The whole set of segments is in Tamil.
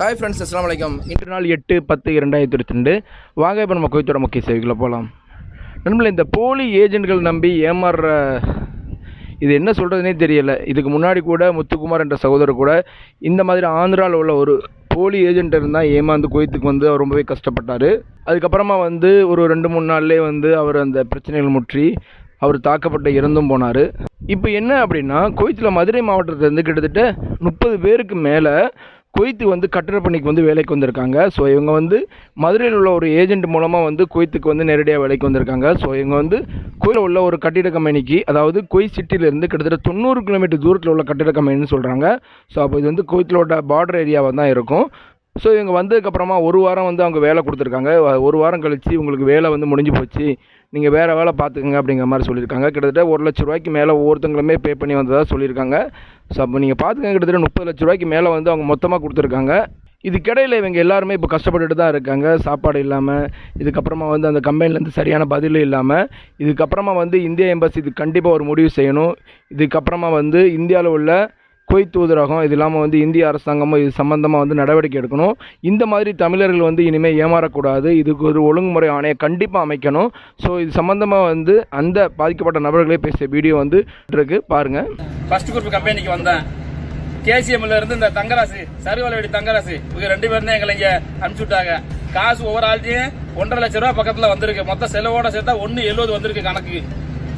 ஹாய் ஃப்ரெண்ட்ஸ் அஸ்லாம் வலைக்கம் இன்று நாள் எட்டு பத்து இரண்டாயிரத்தி இருபத்தி ரெண்டு. வாங்க இப்போ நம்ம கோயத்தோட முக்கிய செய்திகளை போகலாம் நண்பர்களே இந்த போலி ஏஜென்ட்கள் நம்பி ஏமாறுற இது என்ன சொல்கிறதுனே தெரியலை. இதுக்கு முன்னாடி கூட முத்துக்குமார் என்ற சகோதரர் கூட இந்த மாதிரி ஆந்திராவில் உள்ள ஒரு போலி ஏஜென்ட் இருந்தால் ஏமாந்து குவைத்துக்கு வந்து அவர் ரொம்பவே கஷ்டப்பட்டார். அதுக்கப்புறமா வந்து ஒரு ரெண்டு மூணு நாள்லேயே வந்து அவர் அந்த பிரச்சனைகள் முற்றி அவர் தாக்கப்பட்டு இறந்தும் போனார். இப்போ என்ன அப்படின்னா குவைத்தில் மதுரை மாவட்டத்திலேருந்து கிட்டத்தட்ட முப்பது பேருக்கு மேலே குவைத்து வந்து கட்டிடப்பணிக்கு வந்து வேலைக்கு வந்திருக்காங்க. ஸோ இவங்க வந்து மதுரையில் உள்ள ஒரு ஏஜென்ட் மூலமாக வந்து குவைத்துக்கு வந்து நேரடியாக வேலைக்கு வந்திருக்காங்க. ஸோ இவங்க வந்து குவைத்தில் உள்ள ஒரு கட்டிட கம்பெனிக்கு அதாவது குவை சிட்டியிலேருந்து கிட்டத்தட்ட தொண்ணூறு கிலோமீட்டர் தூரத்தில் உள்ள கட்டிட கம்பெனின்னு சொல்கிறாங்க ஸோ அப்போ இது வந்து குவைத்திலோட பார்டர் ஏரியாவாக தான் இருக்கும். ஸோ இவங்க வந்ததுக்கப்புறமா ஒரு வாரம் வந்து அவங்க வேலை கொடுத்துருக்காங்க. ஒரு வாரம் கழித்து உங்களுக்கு வேலை வந்து முடிஞ்சு போச்சு. நீங்கள் வேறு வேலை பார்த்துக்கங்க அப்படிங்கிற மாதிரி சொல்லியிருக்காங்க. கிட்டத்தட்ட ஒரு லட்ச ரூபாய்க்கு மேலே ஒவ்வொருத்தங்களுமே பே பண்ணி வந்ததாக சொல்லியிருக்காங்க. ஸோ அப்போ நீங்கள் பார்த்துக்கங்க கிட்டத்தட்ட முப்பது லட்ச ரூபாய்க்கு மேலே வந்து அவங்க மொத்தமாக கொடுத்துருக்காங்க. இதுக்கிடையில் இவங்க எல்லாருமே இப்போ கஷ்டப்பட்டுட்டு தான் இருக்காங்க. சாப்பாடு இல்லாமல் இதுக்கப்புறமா வந்து அந்த கம்பெனிலேருந்து சரியான பதிலும் இல்லாமல் இதுக்கப்புறமா வந்து இந்திய எம்பசி இது கண்டிப்பாக ஒரு முடிவு செய்யணும். இதுக்கப்புறமா வந்து இந்தியாவில் உள்ள குவைத் தூதரகம் இது இல்லாமல் வந்து இந்திய அரசாங்கமும் இது சம்மந்தமாக வந்து நடவடிக்கை எடுக்கணும். இந்த மாதிரி தமிழர்கள் வந்து இனிமேல் ஏமாறக்கூடாது. இதுக்கு ஒரு ஒழுங்குமுறை ஆணையை கண்டிப்பாக அமைக்கணும். ஸோ இது சம்மந்தமாக வந்து அந்த பாதிக்கப்பட்ட நபர்களே பேசிய வீடியோ வந்து இருக்கு. பாருங்கள் ஃபர்ஸ்ட் குரூப் கம்பெனிக்கு வந்தேன். கேசிஎம்ல இருந்து இந்த தங்கராசு சருவலவடி தங்கராசு இவங்க ரெண்டு பேரும் தான் எங்களை இங்கே அனுப்பிச்சு விட்டாங்க காசு ஒவ்வொரு ஆள்கிட்டையும் ஒன்றரை லட்ச ரூபா பக்கத்தில் வந்திருக்கு. மொத்த செலவோட சேர்த்தா ஒன்று எழுபது வந்திருக்கு கணக்கு.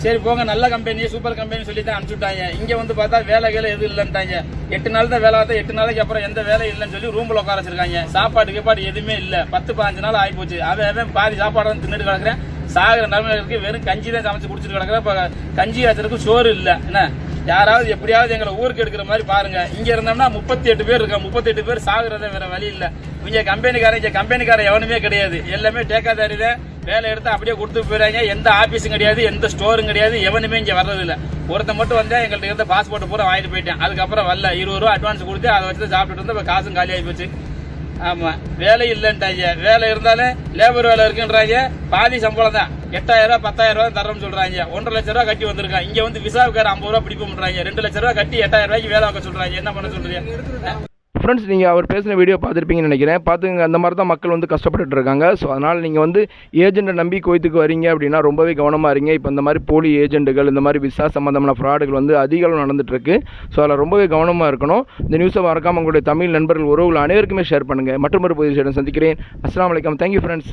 சரி போங்க. நல்ல கம்பெனி சூப்பர் கம்பெனி சொல்லி தான் அனுப்பிச்சுட்டாங்க. இங்கே வந்து பார்த்தா வேலை வேலை எதுவும் இல்லைன்ட்டாங்க. எட்டு நாள் தான் வேலை பார்த்தா எட்டு நாளைக்கு அப்புறம் எந்த வேலை இல்லைன்னு சொல்லி ரூமில் உட்கார வச்சிருக்காங்க. சாப்பாடு கீப்பாடு எதுவுமே இல்லை. பத்து பாஞ்சு நாள் ஆகி போச்சு அவன் அவன் பாதி சாப்பாடு தான் தின்னுட்டு கிடக்குறேன். சாகிற நிலைமையில இருக்கு. வெறும் கஞ்சி தான் சமைச்சு குடிச்சிட்டு கிடக்குறேன் இப்போ கஞ்சி வச்சிருக்கு சோறு இல்லை. என்ன? யாராவது எப்படியாவது எங்களை ஊருக்கு எடுக்கிற மாதிரி பாருங்க. இங்க இருந்தோம்னா முப்பத்தி எட்டு பேர் இருக்காங்க. முப்பத்தி எட்டு பேர் சாகுறத வேற வழி இல்லை. இங்க கம்பெனிக்காரன் இங்க கம்பெனிக்காரன் எவனுமே கிடையாது. எல்லாமே டேக்காதாரி தான். வேலை எடுத்து அப்படியே கொடுத்து போயிடாங்க எந்த ஆபீஸும் கிடையாது எந்த ஸ்டோரும் கிடையாது எவனுமே இங்கே வர்றதில்லை. ஒருத்த ஒருத்தன் மட்டும் வந்தா எங்கள்கிட்ட இருந்த பாஸ்போர்ட் பூரா வாங்கிட்டு போயிட்டேன். அதுக்கப்புறம் வரல. இருபது ரூபா அட்வான்ஸ் கொடுத்து அதை வச்சு சாப்பிட்டுட்டு வந்து காசும் காலியாகி போச்சு. ஆமாம் வேலை இல்லைன்ட்டாங்க வேலை இருந்தாலும் லேபர் வேலை இருக்குன்றாங்க. பாதி சம்பளம் தான். எட்டாயிரம் ரூபா பத்தாயிரம் ரூபா தரோம்னு சொல்றாங்க. ஒன்றரை லட்ச ரூபா கட்டி வந்திருக்கான். இங்கே வந்து விசாவுக்கார ஐம்பது ரூபாய் பிடிப்போம்ன்றாங்க. ரெண்டு லட்ச ரூபா கட்டி எட்டாயிரம் ரூபாய்க்கு வேலை வைக்க சொல்றாங்க. என்ன பண்ண சொல்றீங்க ஃப்ரெண்ட்ஸ் நீங்கள் அவர் பேசின வீடியோ பார்த்துருப்பீங்கன்னு நினைக்கிறேன். பார்த்துங்க அந்த மாதிரி தான் மக்கள் வந்து கஷ்டப்பட்டுட்டு இருக்காங்க. ஸோ அதனால் நீங்கள் வந்து ஏஜென்ட்டை நம்பி கோயத்துக்கு வரீங்க அப்படின்னா ரொம்பவே கவனமாக இருங்க. இப்போ இந்த மாதிரி போலி ஏஜென்ட்டுகள் இந்த மாதிரி விசா சம்மந்தமான ஃப்ராடுகள் வந்து அதிக அளவு நடந்துட்டு ஸோ அதில் ரொம்பவே கவனமாக இருக்கணும். இந்த நியூஸை மறக்காமல் உங்களுடைய தமிழ் நண்பர்கள் உறவுகள் அனைவருக்குமே ஷேர் பண்ணுங்கள் மற்றும் ஒரு புதிய சந்திக்கிறேன். அஸ்லாம் வலைக்கம் தேங்க்யூ ஃப்ரெண்ட்ஸ்